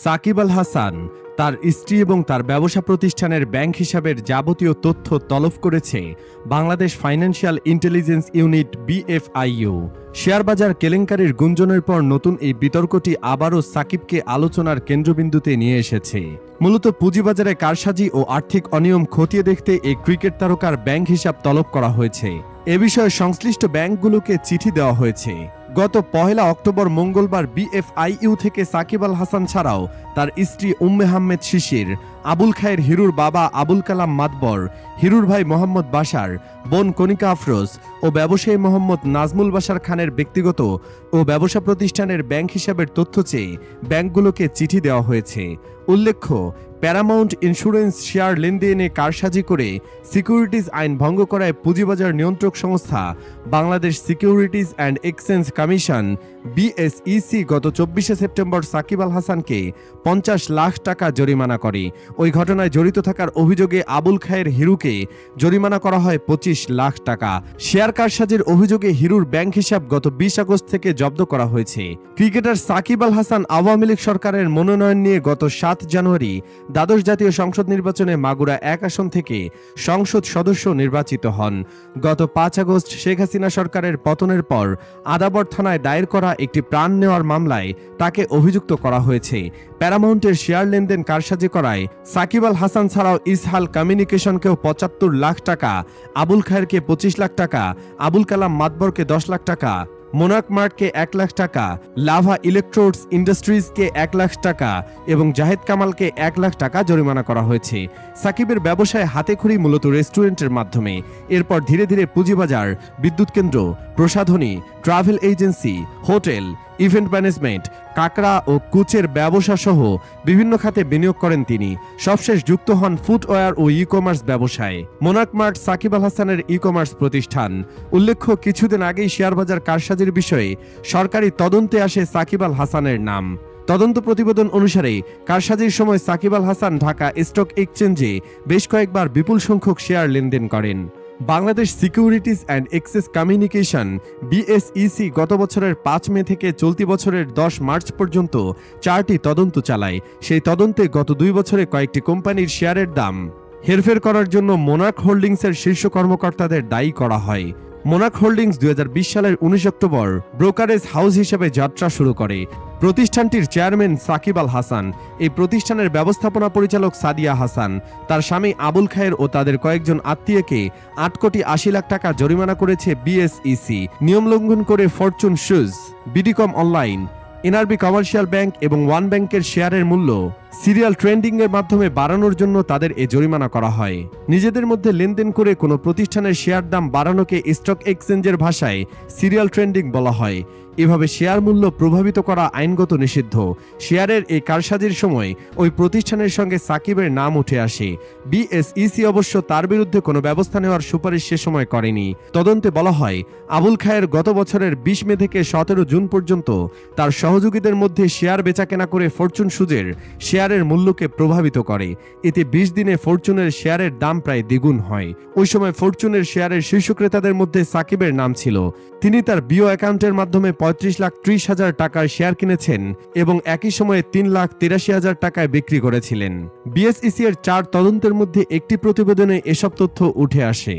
সাকিব আল হাসান তার স্ত্রী এবং তার ব্যবসা প্রতিষ্ঠানের ব্যাংক হিসাবের যাবতীয় তথ্য তলব করেছে Bangladesh financial intelligence unit BFIU শেয়ারবাজার কেলেঙ্কারির গুঞ্জনের পর নতুন এই বিতর্কটি আবারও সাকিবকে আলোচনার কেন্দ্রবিন্দুতে নিয়ে এসেছে। মূলত পুঁজিবাজারে কারসাজি ও আর্থিক অনিয়ম খতিয়ে দেখতে এই ক্রিকেট তারকার ব্যাংক হিসাব তলব করা হয়েছে। এ বিষয়ে সংশ্লিষ্ট ব্যাংকগুলোকে চিঠি দেওয়া হয়েছে। গত পহেলা অক্টোবর মঙ্গলবার বিএফআইইউ থেকে সাকিব আল হাসান ছাড়াও তার স্ত্রী উম্মে আহমেদ শিশির, আবুল খায়ের হিরুর বাবা আবুল কালাম মাতবর, হিরুর ভাই মোহাম্মদ বাশার, বোন কনিকা আফরোজ ও ব্যবসায়ী মোহাম্মদ নাজমুল বাশার খানের ব্যক্তিগত ও ব্যবসা প্রতিষ্ঠানের ব্যাংক হিসাবের তথ্য চেয়ে ব্যাংকগুলোকে চিঠি দেওয়া হয়েছে। উল্লেখ্য, প্যারামাউন্ট ইন্স্যুরেন্স শেয়ার লেনদেনে কারসাজি করে সিকিউরিটিজ আইন ভঙ্গ করায় পুঁজিবাজার নিয়ন্ত্রক সংস্থা Bangladesh securities and exchange commission BSEC গত চব্বিশে সেপ্টেম্বর সাকিব আল হাসানকে পঞ্চাশ লাখ টাকা জরিমানা করে। ওই ঘটনায় জড়িত থাকার অভিযোগে আবুল খায়ের হিরুকে জরিমানা করা হয় পঁচিশ লাখ টাকা। শেয়ার কারসাজির অভিযোগে হিরুর ব্যাংক হিসাব গত বিশ আগস্ট থেকে জব্দ করা হয়েছে। ক্রিকেটার সাকিব আল হাসান আওয়ামী লীগ সরকারের মনোনয়ন নিয়ে গত সাত জানুয়ারি দ্বাদশ জাতীয় সংসদ নির্বাচনে মাগুরা এক আসন থেকে সংসদ সদস্য নির্বাচিত হন। গত পাঁচ আগস্ট শেখ হাসিনা সরকারের পতনের পর আদাবর থানায় দায়ের করা একটি প্রাণ নেওয়ার মামলায় তাকে অভিযুক্ত করা হয়েছে। প্যারামাউন্টের শেয়ার লেনদেন কারসাজি করায় সাকিব আল হাসান ছাড়াও ইসহাল কমিউনিকেশনকেও পঁচাত্তর লাখ টাকা, আবুল খায়েরকে পঁচিশ লাখ টাকা, আবুল কালাম মাতবরকে দশ লাখ টাকা মোনাক মার্টকে এক লাখ টাকা লাভা ইলেকট্রোডস ইন্ডাস্ট্রিজকে এক লাখ টাকা এবং জাহেদ কামালকে এক লাখ টাকা জরিমানা করা হয়েছে। সাকিবের ব্যবসায় হাতেখড়ি মূলত রেস্টুরেন্টের মাধ্যমে। এরপর ধীরে ধীরে পুঁজিবাজার, বিদ্যুৎ কেন্দ্র, প্রসাধনী, travel agency, hotel event management, কাকড়া ও কুচের ব্যবসা সহ বিভিন্ন খাতে বিনিয়োগ করেন তিনি। সবশেষ যুক্ত হন ফুটওয়্যার ও ই কমার্স ব্যবসায়। মোনাক মার্ট সাকিব আল হাসানের ই কমার্স প্রতিষ্ঠান। উল্লেখ্য, কিছুদিন আগেই শেয়ারবাজার কারসাজির বিষয়ে সরকারি তদন্তে আসে সাকিব আল হাসানের নাম। তদন্ত প্রতিবেদন অনুসারে, কারসাজির সময় সাকিব আল হাসান ঢাকা স্টক এক্সচেঞ্জে বেশ কয়েকবার বিপুল সংখ্যক শেয়ার লেনদেন করেন। Bangladesh securities and access communication BSEC গত বছরের পাঁচ মে থেকে চলতি বছরের দশ মার্চ পর্যন্ত চারটি তদন্ত চালায়। সেই তদন্তে গত দুই বছরে কয়েকটি কোম্পানির শেয়ারের দাম হেরফের করার জন্য মোনার্ক হোল্ডিংসের শীর্ষ কর্মকর্তাদের দায়ী করা হয়। মোনাক হোল্ডিংস দু হাজার বিশ সালের উনিশ অক্টোবর ব্রোকারেজ হাউস হিসেবে যাত্রা শুরু করে। প্রতিষ্ঠানটির চেয়ারম্যান সাকিব আল হাসান, এই প্রতিষ্ঠানের ব্যবস্থাপনা পরিচালক সাদিয়া হাসান, তার স্বামী আবুল খায়ের ও তাদের কয়েকজন আত্মীয়কে আট কোটি আশি লাখ টাকা জরিমানা করেছে বিএসইসি। নিয়ম লঙ্ঘন করে Fortune Shoes BDCom online NRB commercial bank এবং ওয়ান ব্যাংকের শেয়ারের মূল্য সিরিয়াল ট্রেন্ডিং এর মাধ্যমে বাড়ানোর জন্য তাদের এ জরিমানা করা হয়। নিজেদের মধ্যে লেনদেন করে কোনো প্রতিষ্ঠানের শেয়ার দাম বাড়ানোকে স্টক এক্সচেঞ্জের ভাষায় সিরিয়াল ট্রেন্ডিং বলা হয়। এভাবে শেয়ার মূল্য প্রভাবিত করা আইনগত নিষিদ্ধ। শেয়ারের এই কারসাজির সময় ওই প্রতিষ্ঠানের সঙ্গে সাকিবের নাম উঠে আসে। বিএসইসি অবশ্য তার বিরুদ্ধে কোনো ব্যবস্থা নেওয়ার সুপারিশ সে সময় করেনি। তদন্তে বলা হয়, আবুল খায়ের গত বছরের বিশ মে থেকে সতেরো জুন পর্যন্ত তার সহযোগীদের মধ্যে শেয়ার বেচাকেনা করে ফরচুন সুজের শেয়ারের মূল্যকে প্রভাবিত করে। এতে বিশ দিনে ফরচুনের শেয়ারের দাম প্রায় দ্বিগুণ হয়। ওই সময় ফরচুনের শেয়ারের শীর্ষ ক্রেতাদের মধ্যে সাকিবের নাম ছিল। তিনি তার বিও অ্যাকাউন্টের মাধ্যমে পঁয়ত্রিশ লাখ ত্রিশ হাজার টাকার শেয়ার কিনেছেন এবং একই সময়ে তিন লাখ তিরাশি হাজার টাকায় বিক্রি করেছিলেন। বিএসইসি এর চার তদন্তের মধ্যে একটি প্রতিবেদনে এসব তথ্য উঠে আসে।